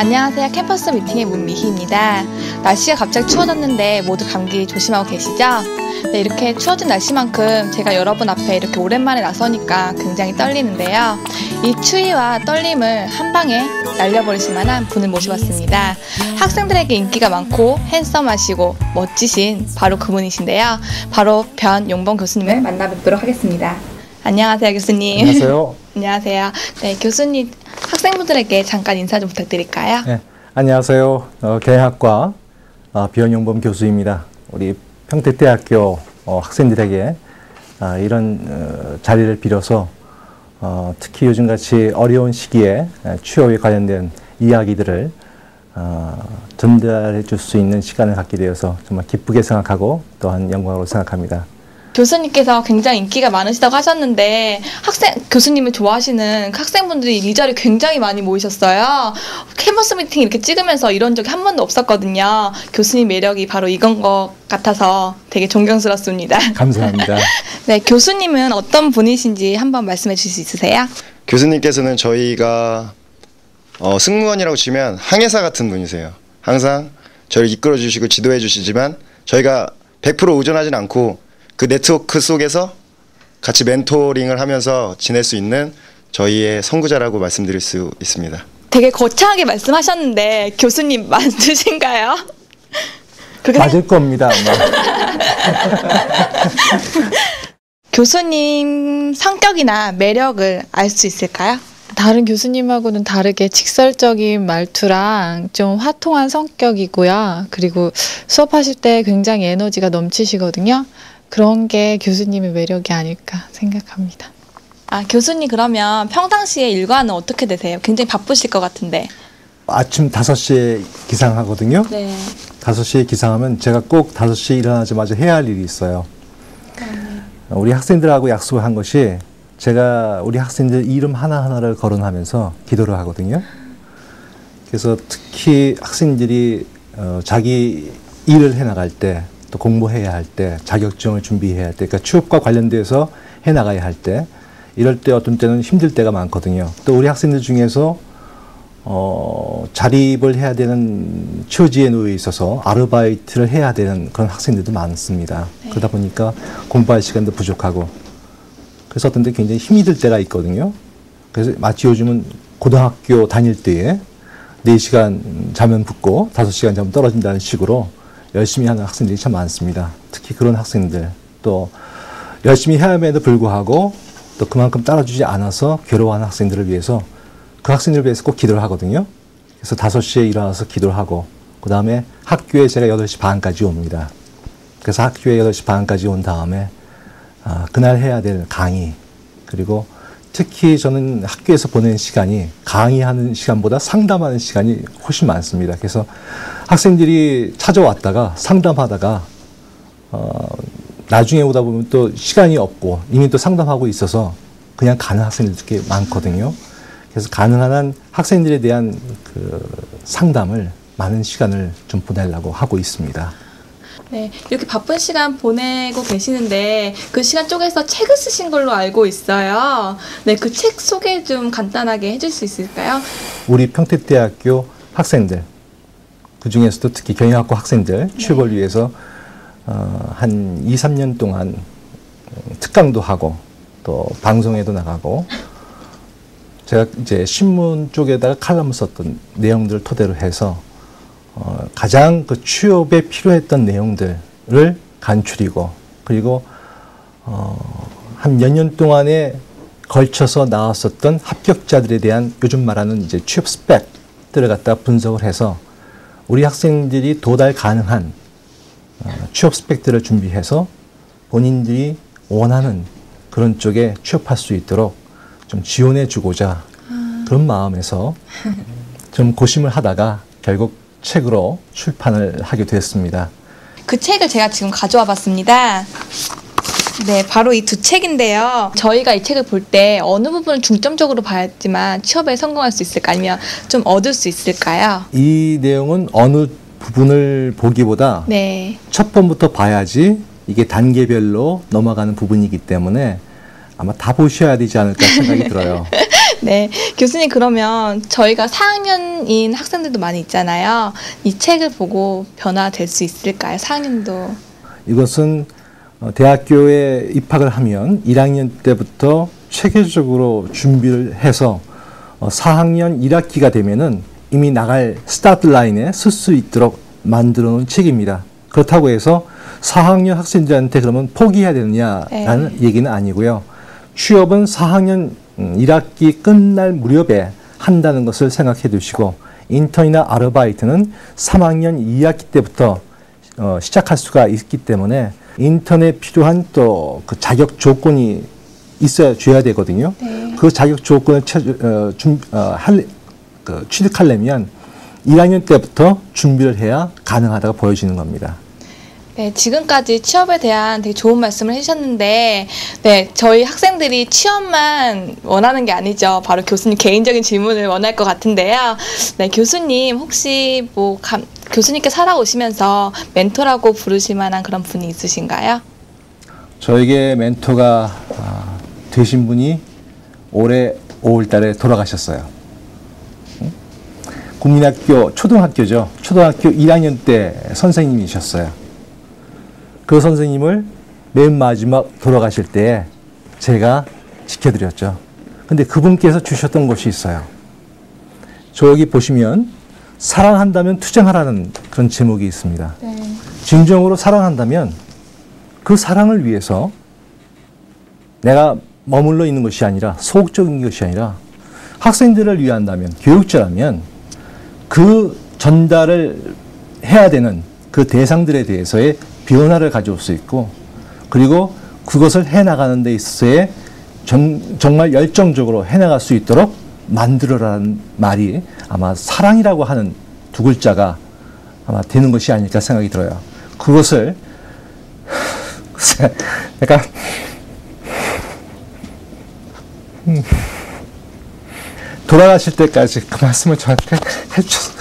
안녕하세요. 캠퍼스 미팅의 문미희입니다. 날씨가 갑자기 추워졌는데 모두 감기 조심하고 계시죠? 네, 이렇게 추워진 날씨만큼 제가 여러분 앞에 이렇게 오랜만에 나서니까 굉장히 떨리는데요. 이 추위와 떨림을 한 방에 날려버리실 만한 분을 모셔봤습니다. 학생들에게 인기가 많고 핸섬하시고 멋지신 바로 그분이신데요. 바로 변용범 교수님을 만나뵙도록 하겠습니다. 안녕하세요, 교수님. 안녕하세요. 안녕하세요. 네, 교수님 학생분들에게 잠깐 인사 좀 부탁드릴까요? 네, 안녕하세요. 어, 경영학과 어, 비원용범 교수입니다. 우리 평택대학교 어, 학생들에게 어, 이런 어, 자리를 빌어서 어, 특히 요즘같이 어려운 시기에 취업에 관련된 이야기들을 어, 전달해 줄 수 있는 시간을 갖게 되어서 정말 기쁘게 생각하고 또한 영광으로 생각합니다. 교수님께서 굉장히 인기가 많으시다고 하셨는데 학생 교수님을 좋아하시는 학생분들이 이 자리에 굉장히 많이 모이셨어요. 캠퍼스 미팅 이렇게 찍으면서 이런 적이 한 번도 없었거든요. 교수님 매력이 바로 이건 것 같아서 되게 존경스럽습니다. 감사합니다. 네, 교수님은 어떤 분이신지 한번 말씀해 주실 수 있으세요? 교수님께서는 저희가 어, 승무원이라고 치면 항해사 같은 분이세요. 항상 저를 이끌어 주시고 지도해 주시지만 저희가 100% 의존하진 않고 그 네트워크 속에서 같이 멘토링을 하면서 지낼 수 있는 저희의 선구자라고 말씀드릴 수 있습니다. 되게 거창하게 말씀하셨는데 교수님 맞으신가요? 맞을 겁니다. 아마. 교수님 성격이나 매력을 알 수 있을까요? 다른 교수님하고는 다르게 직설적인 말투랑 좀 화통한 성격이고요. 그리고 수업하실 때 굉장히 에너지가 넘치시거든요. 그런 게 교수님의 매력이 아닐까 생각합니다. 아, 교수님 그러면 평상시에 일과는 어떻게 되세요? 굉장히 바쁘실 것 같은데. 아침 5시에 기상하거든요. 네. 5시에 기상하면 제가 꼭 5시에 일어나자마자 해야 할 일이 있어요. 우리 학생들하고 약속을 한 것이 제가 우리 학생들 이름 하나하나를 거론하면서 기도를 하거든요. 그래서 특히 학생들이 어, 자기 일을 해나갈 때, 또 공부해야 할 때, 자격증을 준비해야 할 때, 그러니까 취업과 관련돼서 해 나가야 할 때, 이럴 때 어떤 때는 힘들 때가 많거든요. 또 우리 학생들 중에서 어, 자립을 해야 되는 처지에 놓여 있어서 아르바이트를 해야 되는 그런 학생들도 많습니다. 네. 그러다 보니까 공부할 시간도 부족하고 그래서 어떤 때 굉장히 힘이 들 때가 있거든요. 그래서 마치 요즘은 고등학교 다닐 때에 4시간 자면 붙고 5시간 자면 떨어진다는 식으로 열심히 하는 학생들이 참 많습니다. 특히 그런 학생들 또 열심히 해야함에도 불구하고 또 그만큼 따라주지 않아서 괴로워하는 학생들을 위해서 그 학생들을 위해서 꼭 기도를 하거든요. 그래서 5시에 일어나서 기도를 하고 그 다음에 학교에 제가 8시 반까지 옵니다. 그래서 학교에 8시 반까지 온 다음에 아, 그날 해야 될 강의 그리고 특히 저는 학교에서 보낸 시간이 강의하는 시간보다 상담하는 시간이 훨씬 많습니다. 그래서 학생들이 찾아왔다가 상담하다가 어, 나중에 오다 보면 또 시간이 없고 이미 또 상담하고 있어서 그냥 가는 학생들도 꽤 많거든요. 그래서 가능한 한 학생들에 대한 그 상담을 많은 시간을 좀 보내려고 하고 있습니다. 네, 이렇게 바쁜 시간 보내고 계시는데 그 시간 쪽에서 책을 쓰신 걸로 알고 있어요. 네, 그 책 소개 좀 간단하게 해줄 수 있을까요? 우리 평택대학교 학생들 그 중에서도 특히 경영학과 학생들 취업을 위해서 어, 한 2, 3년 동안 특강도 하고 또 방송에도 나가고 제가 이제 신문 쪽에다가 칼럼을 썼던 내용들을 토대로 해서 어, 가장 그 취업에 필요했던 내용들을 간추리고 그리고 어, 한 몇 년 동안에 걸쳐서 나왔었던 합격자들에 대한 요즘 말하는 이제 취업 스펙들을 갖다 분석을 해서 우리 학생들이 도달 가능한 어, 취업 스펙들을 준비해서 본인들이 원하는 그런 쪽에 취업할 수 있도록 좀 지원해 주고자 그런 마음에서 좀 고심을 하다가 결국 책으로 출판을 하게 됐습니다. 그 책을 제가 지금 가져와 봤습니다. 네, 바로 이 두 책인데요. 저희가 이 책을 볼 때 어느 부분을 중점적으로 봐야지만 취업에 성공할 수 있을까 아니면 좀 얻을 수 있을까요? 이 내용은 어느 부분을 보기보다 네. 첫 번부터 봐야지 이게 단계별로 넘어가는 부분이기 때문에 아마 다 보셔야 되지 않을까 생각이 들어요. 네, 교수님 그러면 저희가 4학년인 학생들도 많이 있잖아요. 이 책을 보고 변화될 수 있을까요? 4학년도. 이것은 어, 대학교에 입학을 하면 1학년 때부터 체계적으로 준비를 해서 어, 4학년 1학기가 되면은 이미 나갈 스타트 라인에 설 수 있도록 만들어 놓은 책입니다. 그렇다고 해서 4학년 학생들한테 그러면 포기해야 되느냐라는 네. 얘기는 아니고요. 취업은 4학년 1학기 끝날 무렵에 한다는 것을 생각해 두시고 인턴이나 아르바이트는 3학년 2학기 때부터 어, 시작할 수가 있기 때문에 인턴에 필요한 또 그 자격 조건이 있어야 줘야 되거든요. 네. 그 자격 조건을 채, 어, 준, 어, 할, 그 취득하려면 1학년 때부터 준비를 해야 가능하다고 보여지는 겁니다. 네, 지금까지 취업에 대한 되게 좋은 말씀을 해주셨는데, 네, 저희 학생들이 취업만 원하는 게 아니죠. 바로 교수님 개인적인 질문을 원할 것 같은데요. 네, 교수님, 혹시 뭐, 감, 교수님께 살아오시면서 멘토라고 부르실 만한 그런 분이 있으신가요? 저에게 멘토가 아, 되신 분이 올해 5월 달에 돌아가셨어요. 응? 국민학교 초등학교죠. 초등학교 1학년 때 선생님이셨어요. 그 선생님을 맨 마지막 돌아가실 때 제가 지켜드렸죠. 근데 그분께서 주셨던 것이 있어요. 저기 보시면 사랑한다면 투쟁하라는 그런 제목이 있습니다. 네. 진정으로 사랑한다면 그 사랑을 위해서 내가 머물러 있는 것이 아니라 소극적인 것이 아니라 학생들을 위한다면 교육자라면 그 전달을 해야 되는 그 대상들에 대해서의 변화를 가져올 수 있고 그리고 그것을 해나가는 데 있어서의 정, 정말 열정적으로 해나갈 수 있도록 만들어라는 말이 아마 사랑이라고 하는 두 글자가 아마 되는 것이 아닐까 생각이 들어요. 그것을 약간 음, 돌아가실 때까지 그 말씀을 저한테 해주셨어요.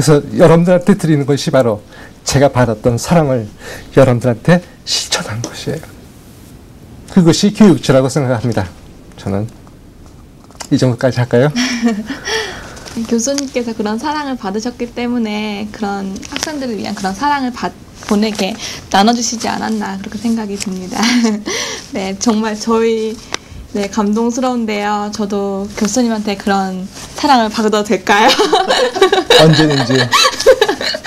음, 그래서 여러분들한테 드리는 것이 바로 제가 받았던 사랑을 여러분들한테 실천한 것이에요. 그것이 교육자라고 생각합니다. 저는 이 정도까지 할까요? 교수님께서 그런 사랑을 받으셨기 때문에 그런 학생들을 위한 그런 사랑을 받, 보내게 나눠주시지 않았나 그렇게 생각이 듭니다. 네, 정말 저희 네 감동스러운데요. 저도 교수님한테 그런 사랑을 받아도 될까요? 언제든지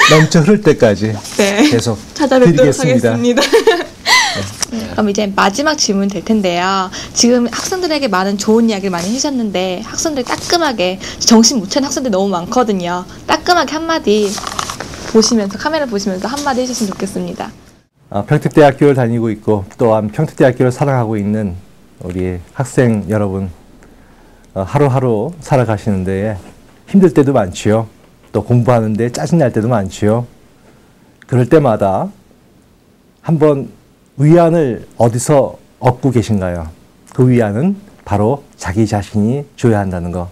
넘쳐 흐를 때까지 네, 계속 찾아뵙도록. 하겠습니다. 네, 그럼 이제 마지막 질문 될 텐데요. 지금 학생들에게 많은 좋은 이야기를 많이 해주셨는데 학생들이 따끔하게 정신 못 차린 학생들이 너무 많거든요. 따끔하게 한마디 보시면서 카메라 보시면서 한마디 해주시면 좋겠습니다. 아, 평택대학교를 다니고 있고 또한 평택대학교를 사랑하고 있는 우리 학생 여러분 어, 하루하루 살아가시는 데 힘들 때도 많지요. 또 공부하는데 짜증날 때도 많지요. 그럴 때마다 한번 위안을 어디서 얻고 계신가요? 그 위안은 바로 자기 자신이 줘야 한다는 거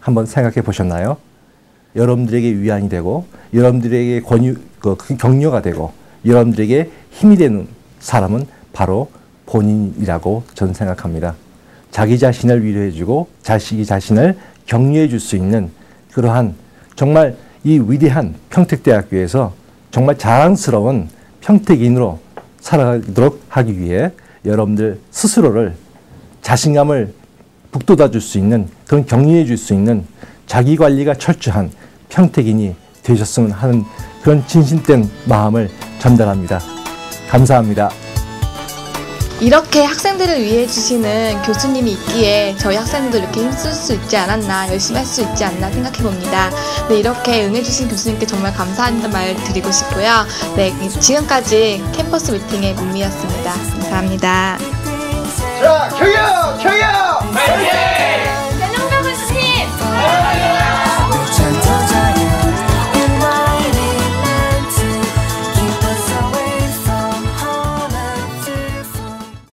한번 생각해 보셨나요? 여러분들에게 위안이 되고 여러분들에게 권유, 그 격려가 되고 여러분들에게 힘이 되는 사람은 바로 본인이라고 저는 생각합니다. 자기 자신을 위로해주고 자기 자신을 격려해 줄 수 있는 그러한 정말 이 위대한 평택대학교에서 정말 자랑스러운 평택인으로 살아가도록 하기 위해 여러분들 스스로를 자신감을 북돋아 줄 수 있는 그런 격려해 줄 수 있는 자기 관리가 철저한 평택인이 되셨으면 하는 그런 진심된 마음을 전달합니다. 감사합니다. 이렇게 학생들을 위해 주시는 교수님이 있기에 저희 학생들도 이렇게 힘쓸 수 있지 않았나 열심히 할 수 있지 않나 생각해 봅니다. 네, 이렇게 응해주신 교수님께 정말 감사한다는 말 드리고 싶고요. 네, 지금까지 캠퍼스 미팅의 문미였습니다. 감사합니다. 자, 경영! 경영! 파이팅! 연영배 교수님!